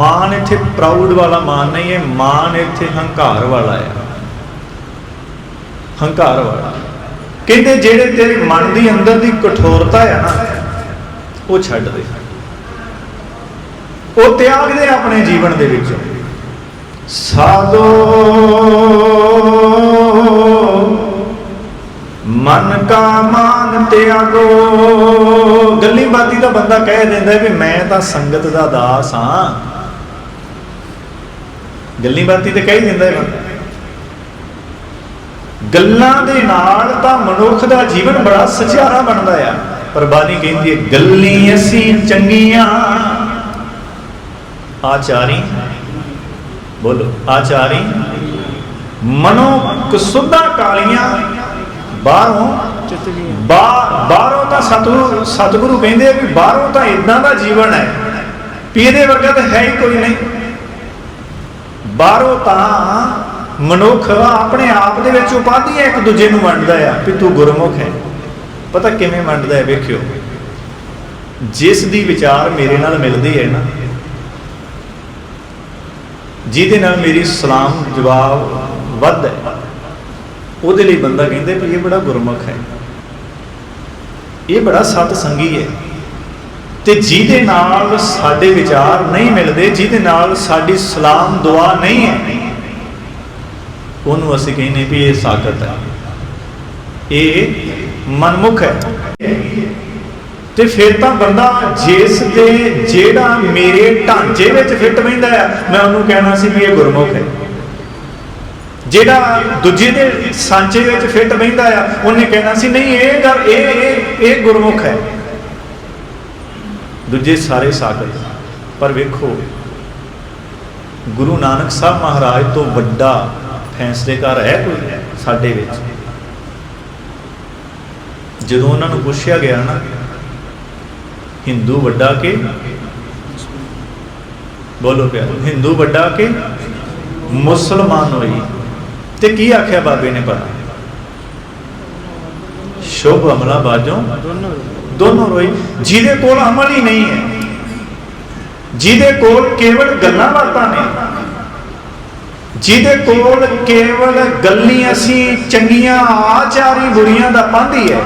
ਮਾਨ ਇੱਥੇ ਪ੍ਰਾਊਡ ਵਾਲਾ ਮਾਨ ਨਹੀਂ ਹੈ, ਮਾਨ ਇੱਥੇ ਹੰਕਾਰ ਵਾਲਾ ਹੈ। ਹੰਕਾਰ ਵਾਲਾ। ਕਹਿੰਦੇ ਜਿਹੜੇ ਤੇਰੇ ਮਨ ਦੀ ਅੰਦਰ ਦੀ ਕਠੋਰਤਾ ਹੈ ਨਾ, ਉਹ ਛੱਡ ਦੇ। ਉਹ ਤਿਆਗ ਦੇ ਆਪਣੇ ਜੀਵਨ ਦੇ ਵਿੱਚ। ਸਾਧੋ ਮਨ ਕਾ ਮਾਨ ਤਿਆਗੋ। ਗੱਲੀ ਬਾਤੀ ਦਾ ਬੰਦਾ ਕਹਿ ਦਿੰਦਾ ਵੀ ਮੈਂ ਤਾਂ ਸੰਗਤ ਦਾ ਦਾਸ ਹਾਂ। ਗੱਲੀ ਬਾਤੀ ਤੇ ਕਹਿ ਦਿੰਦਾ ਹੈ ਬੰਦਾ ਗੱਲਾਂ ਦੇ ਨਾਲ ਤਾਂ ਮਨੁੱਖ ਦਾ ਜੀਵਨ ਬੜਾ ਸਚਿਆਰਾ ਬਣਦਾ ਆ। ਪਰ ਬਾਣੀ ਕਹਿੰਦੀ ਹੈ, ਗੱਲੀ ਅਸੀਂ ਚੰਗੀਆਂ। ਆਚਾਰੀ, ਬੋਲੋ, ਆਚਾਰੀ। ਮਨੋ ਕਸੁੱਧਾ ਕਾਲੀਆਂ, ਬਾਹਰੋਂ ਬਾ- ਬਾਹਰੋਂ ਤਾਂ ਸਤਿਗੁਰੂ ਸਤਿਗੁਰੂ ਕਹਿੰਦੇ ਆ ਵੀ ਬਾਹਰੋਂ ਤਾਂ ਇਦਾਂ ਦਾ ਜੀਵਨ ਹੈ ਵੀ ਇਹਦੇ ਵਰਗਾ ਤਾਂ ਹੈ ਹੀ ਕੋਈ ਨਹੀਂ। ਬਾਹਰੋਂ ਤਾਂ ਮਨੁੱਖ ਆਪਣੇ ਆਪ ਦੇ ਵਿੱਚ ਉਪਾਧੀਆਂ ਇੱਕ ਦੂਜੇ ਨੂੰ ਵੰਡਦਾ ਆ ਵੀ ਤੂੰ ਗੁਰਮੁਖ ਹੈ। ਪਤਾ ਕਿਵੇਂ ਵੰਡਦਾ ਹੈ, ਵੇਖਿਓ। ਜਿਸ ਦੀ ਵਿਚਾਰ ਮੇਰੇ ਨਾਲ ਮਿਲਦੀ ਹੈ ਨਾ, ਜਿਹਦੇ ਨਾਲ ਮੇਰੀ ਸਲਾਮ ਜਵਾਬ ਵੱਧ ਹੈ। ਉਹਦੇ ਲਈ ਬੰਦਾ ਕਹਿੰਦੇ ਵੀ ਇਹ ਬੜਾ ਗੁਰਮੁਖ ਹੈ। ਇਹ ਬੜਾ ਸਤ ਸੰਗੀ ਹੈ। ਤੇ ਜਿਹਦੇ ਨਾਲ ਸਾਡੇ ਵਿਚਾਰ ਨਹੀਂ ਮਿਲਦੇ, ਜਿਹਦੇ ਨਾਲ ਸਾਡੀ ਸਲਾਮ ਦੁਆ ਨਹੀਂ ਹੈ, ਉਹਨੂੰ ਅਸੀਂ ਕਹਿੰਦੇ ਵੀ ਇਹ ਸਾਖਤ ਹੈ। ਇਹ ਮਨਮੁਖ ਹੈ। ਤੇ ਫਿਰ ਤਾਂ ਬੰਦਾ ਜਿਸ ਦੇ ਜਿਹੜਾ ਮੇਰੇ ਢਾਂਚੇ ਵਿੱਚ ਫਿੱਟ ਬੈਂਦਾ ਆ ਮੈਂ ਉਹਨੂੰ ਕਹਿਣਾ ਸੀ ਵੀ ਇਹ ਗੁਰਮੁਖ ਹੈ। ਜਿਹੜਾ ਦੂਜੇ ਦੇ ਸਾਂਚੇ ਵਿੱਚ ਫਿੱਟ ਬੈਂਦਾ ਆ ਉਹਨੇ ਕਹਿਣਾ ਸੀ, ਨਹੀਂ, ਇਹ ਗੱਲ ਇਹ ਇਹ ਗੁਰਮੁਖ ਹੈ। ਦੂਜੇ ਸਾਰੇ ਸਾਗਰ ਪਰ ਵੇਖੋ, ਗੁਰੂ ਨਾਨਕ ਸਾਹਿਬ ਮਹਾਰਾਜ ਤੋਂ ਵੱਡਾ ਫੈਸਲੇਕਾਰ ਹੈ ਕੋਈ ਸਾਡੇ ਵਿੱਚ? ਜਦੋਂ ਉਹਨਾਂ ਨੂੰ ਪੁੱਛਿਆ ਗਿਆ ਨਾ, ਹਿੰਦੂ ਵੱਡਾ ਕਿ? ਬੋਲੋ ਪਿਆਰੋ, ਹਿੰਦੂ ਵੱਡਾ ਕਿ? ਮੁਸਲਮਾਨ ਹੋਈ। ਤੇ ਕੀ ਆਖਿਆ ਬਾਬੇ ਨੇ ਪਰ ਸ਼ੁਭ ਅਮਲਾ ਬਾਜੋਂ ਦੋਨੋਂ ਰੋਈ, ਜਿਹਦੇ ਕੋਲ ਅਮਲ ਹੀ ਨਹੀਂ ਹੈ, ਜਿਹਦੇ ਕੋਲ ਕੇਵਲ ਗੱਲਾਂ ਬਾਤਾਂ ਨੇ, ਜਿਹਦੇ ਕੋਲ ਕੇਵਲ ਗੱਲੀਆਂ ਅਸੀਂ ਚੰਗੀਆਂ, ਆਚਾਰੀ, ਬੁਰੀਆਂ ਦਾ ਪਾਂਦੀ ਹੈ।